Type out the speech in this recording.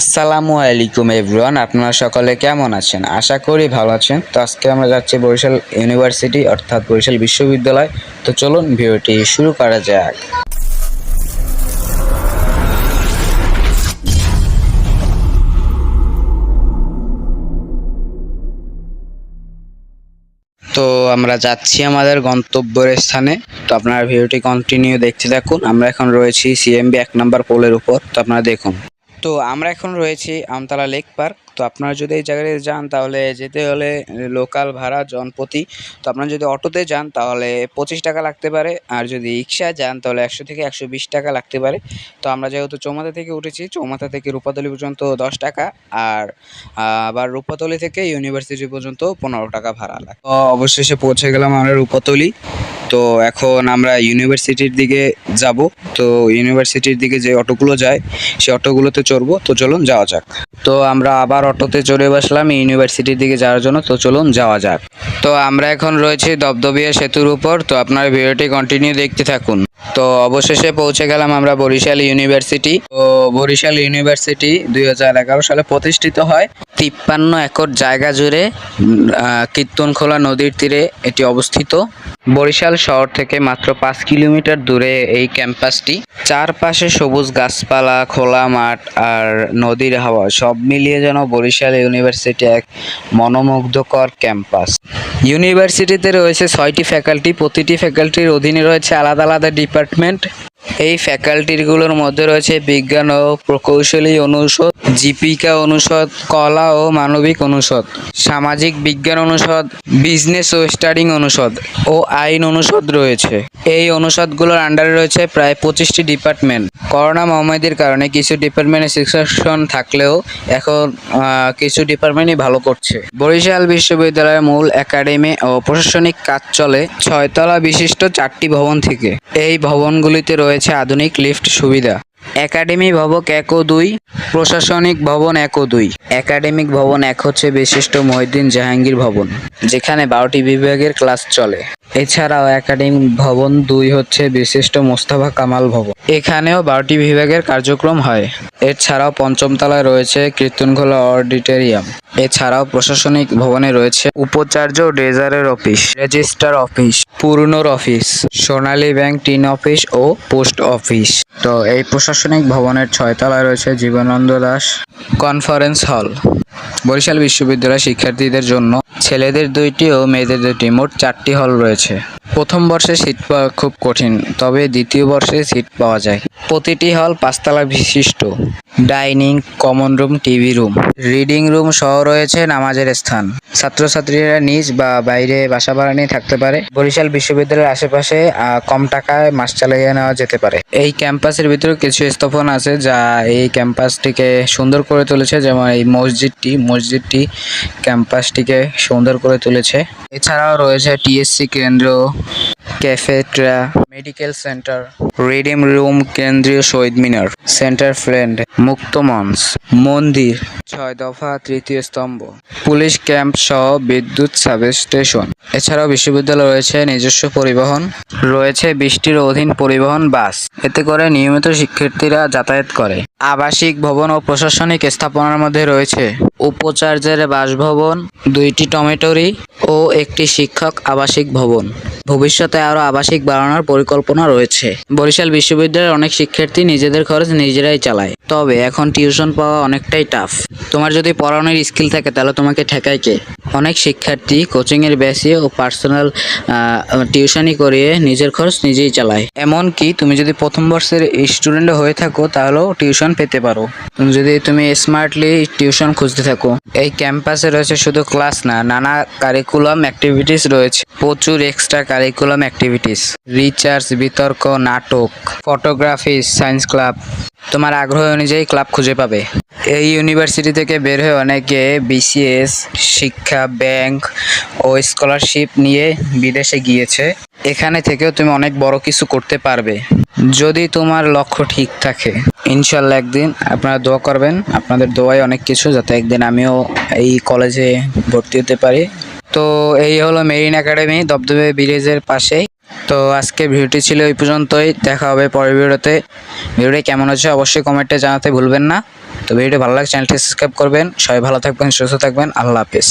আসসালামু আলাইকুম এভরিওয়ান, আপনারা সকলে কেমন আছেন? আশা করি ভালো আছেন। তো আজকে আমরা যাচ্ছি বরিশাল ইউনিভার্সিটি, অর্থাৎ বরিশাল বিশ্ববিদ্যালয়। তো চলুন ভিডিওটি শুরু করা যাক। তো আমরা যাচ্ছি আমাদের গন্তব্যের স্থানে। তো আপনারা ভিডিওটি কন্টিনিউ দেখতে থাকুন। আমরা এখন রয়েছি সিএমবি এক নম্বর পোলের উপর। তো আপনারা দেখুন। তো আমরা এখন রয়েছি আমতলা লেক পার্ক। তো আপনারা যদি এই জায়গায় যান তাহলে যেতে হলে লোকাল ভাড়া, জনপ্রতি, তো আপনারা যদি অটোতে যান তাহলে পঁচিশ টাকা লাগতে পারে, আর যদি রিক্সায় যান তাহলে একশো থেকে একশো বিশ টাকা লাগতে পারে। তো আমরা যেহেতু চৌমাথা থেকে উঠেছি, চৌমাথা থেকে রূপাতলি পর্যন্ত দশ টাকা, আর আবার রূপাতলি থেকে ইউনিভার্সিটি পর্যন্ত পনেরো টাকা ভাড়া লাগে। অবশেষে পৌঁছে গেলাম আমরা রূপাতলি। তো এখন আমরা ইউনিভার্সিটির দিকে যাব। তো ইউনিভার্সিটির দিকে যে অটোগুলো যায়, সে অটোগুলোতে চড়বো। তো চলুন যাওয়া যাক। তো আমরা আবার অটোতে চড়ে বসলাম ইউনিভার্সিটির দিকে যাওয়ার জন্য, তো চলুন যাওয়া যাক। তো আমরা এখন রয়েছি দবদবিয়া সেতুর উপর, তো আপনার ভিডিওটি কন্টিনিউ দেখতে থাকুন। তো অবশেষে পৌঁছে গেলাম আমরা বরিশাল ইউনিভার্সিটি। তো বরিশাল ইউনিভার্সিটি দুই হাজার এগারো সালে প্রতিষ্ঠিত হয়। তিপ্পান্ন একর জায়গা জুড়ে কীর্তনখোলা নদীর তীরে এটি অবস্থিত। বরিশাল শহর থেকে মাত্র পাঁচ কিলোমিটার দূরে এই ক্যাম্পাসটি। চারপাশে সবুজ গাছপালা, খোলা মাঠ আর নদীর হাওয়া, সব মিলিয়ে যেন বরিশাল ইউনিভার্সিটি এক মনোমুগ্ধকর ক্যাম্পাস। ইউনিভার্সিটিতে রয়েছে ছয়টি ফ্যাকাল্টি, প্রতিটি ফ্যাকাল্টির অধীনে রয়েছে আলাদা আলাদা ডিপার্টমেন্ট department. এই ফ্যাকাল্টিগুলোর মধ্যে রয়েছে বিজ্ঞান ও প্রকৌশলী অনুষদ, জীবিকা অনুষদ, কলা ও মানবিক অনুষদ, সামাজিক বিজ্ঞান অনুষদ, বিজনেস ও স্টাডিং অনুষদ ও আইন অনুষদ রয়েছে। এই অনুষদগুলোর আন্ডারে রয়েছে প্রায় পঁচিশটি ডিপার্টমেন্ট। করোনা মহামারীর কারণে কিছু ডিপার্টমেন্টে সিকশন থাকলেও এখন কিছু ডিপার্টমেন্টই ভালো করছে। বরিশাল বিশ্ববিদ্যালয়ের মূল একাডেমি ও প্রশাসনিক কাজ চলে ছয়তলা বিশিষ্ট চারটি ভবন থেকে। এই ভবনগুলিতে রয়েছে আধুনিক লিফট সুবিধা। একাডেমি ভবন এক ও দুই প্রশাসনিক ভবন এক ও দুই একাডেমিক ভবন এক হচ্ছে বিশিষ্ট মহিউদ্দিন জাহাঙ্গীর ভবন, যেখানে বারোটি বিভাগের ক্লাস চলে। এছাড়াও একাডেমিক ভবন দুই হচ্ছে বিশিষ্ট মোস্তফা কামাল ভবন। এখানেও বারোটি বিভাগের কার্যক্রম হয়। এছাড়াও পঞ্চম তলায় রয়েছে কীর্তনখোলা অডিটোরিয়াম। এছাড়াও প্রশাসনিক ভবনে রয়েছে উপাচার্য ড্রেজারের অফিস, রেজিস্ট্রার অফিস পূর্ণর অফিস, সোনালী ব্যাংক টিন অফিস ও পোস্ট অফিস। তো এই প্রশাসনিক ভবনের ছয়তলায় রয়েছে জীবনানন্দ দাস কনফারেন্স হল। বরিশাল বিশ্ববিদ্যালয় শিক্ষার্থীদের জন্য ছেলেদের দুইটি ও মেয়েদের দুইটি। মোট চারটি হল রয়েছে। প্রথম বর্ষে সিট পাওয়া খুব কঠিন, তবে দ্বিতীয় বর্ষে সিট পাওয়া যায়। প্রতিটি হল পাঁচতলা বিশিষ্ট। Dining common room TV room reading room সহ রয়েছে নামাজের স্থান। ছাত্রছাত্রীরা নিজ বা বাইরে বাসা ভাড়া নিয়ে থাকতে পারে। বরিশাল বিশ্ববিদ্যালয়ের আশেপাশে কম টাকায় মাস চালিয়ে নেওয়া যেতে পারে। এই ক্যাম্পাসের ভিতরে কিছু স্থাপনা আছে যা এই ক্যাম্পাসটিকে সুন্দর করে তুলেছে। যেমন এই মসজিদটি মসজিদটি ক্যাম্পাসটিকে সুন্দর করে তুলেছে। এছাড়াও রয়েছে টিএসসি কেন্দ্র cafeteria medical centre reading room, কেন্দ্রীয় শহীদ মিনার, সেন্টার ফ্রেন্ড মুক্ত মঞ্চ মন্দির, ছয় দফা তৃতীয় স্তম্ভ, পুলিশ ক্যাম্প সহ বিদ্যুৎ সাব স্টেশন এছাড়াও বিশ্ববিদ্যালয়ে রয়েছে নিজস্ব পরিবহন, রয়েছে বৃষ্টির অধীন পরিবহন বাস। এতে করে নিয়মিত শিক্ষার্থীরা যাতায়াত করে। আবাসিক ভবন ও প্রশাসনিক স্থাপনার মধ্যে রয়েছে উপাচার্যের বাসভবন, দুইটি টমেটোরি ও একটি শিক্ষক আবাসিক ভবন। ভবিষ্যতে আরও আবাসিক বাড়ানোর পরিকল্পনা রয়েছে। বরিশাল বিশ্ববিদ্যালয়ের অনেক শিক্ষার্থী নিজেদের খরচ নিজেরাই চালায়। তবে এখন টিউশন পাওয়া অনেকটাই টাফ তোমার যদি পড়ানোর স্কিল থাকে, তাহলে তোমাকে ঠেকায় কে? অনেক শিক্ষার্থী কোচিংয়ের বেসে ও পার্সোনাল টিউশনই করিয়ে নিজের খরচ নিজেই চালায়। এমনকি তুমি যদি প্রথম বর্ষের স্টুডেন্ট হয়ে থাকো, তাহলেও টিউশন পেতে পারো। যদি তুমি স্মার্টলি টিউশন খুঁজতে থাকো, এই ক্যাম্পাসে রয়েছে শুধু ক্লাস না, নানা কারিকুলাম অ্যাক্টিভিটিস রয়েছে। প্রচুর এক্সট্রা কারিকুলাম অ্যাক্টিভিটিস রিচার্জ বিতর্ক, নাটক ফটোগ্রাফি সায়েন্স ক্লাব তোমার আগ্রহ অনুযায়ী ক্লাব খুঁজে পাবে। এই ইউনিভার্সিটি থেকে বের হয়ে অনেকে বিসিএস শিক্ষা ব্যাংক ও স্কলারশিপ নিয়ে বিদেশে গিয়েছে। এখানে থেকেও তুমি অনেক বড় কিছু করতে পারবে, যদি তোমার লক্ষ্য ঠিক থাকে। ইনশাল্লাহ একদিন আপনারা দোয়া করবেন, আপনাদের দোয়ায় অনেক কিছু, যাতে একদিন আমিও এই কলেজে ভর্তি হতে পারি। তো এই হলো মেরিন একাডেমি দবদবে ব্রিজের পাশেই। তো আজকে ভিডিওটি ছিল এই পর্যন্তই, দেখা হবে পরের ভিডিওতে। ভিডিওটি কেমন হচ্ছে অবশ্যই কমেন্টে জানাতে ভুলবেন না। তো ভিডিওটি ভালো লাগে চ্যানেলটি সাবস্ক্রাইব করবেন। সবাই ভালো থাকবেন, সুস্থ থাকবেন, আল্লাহ হাফেজ।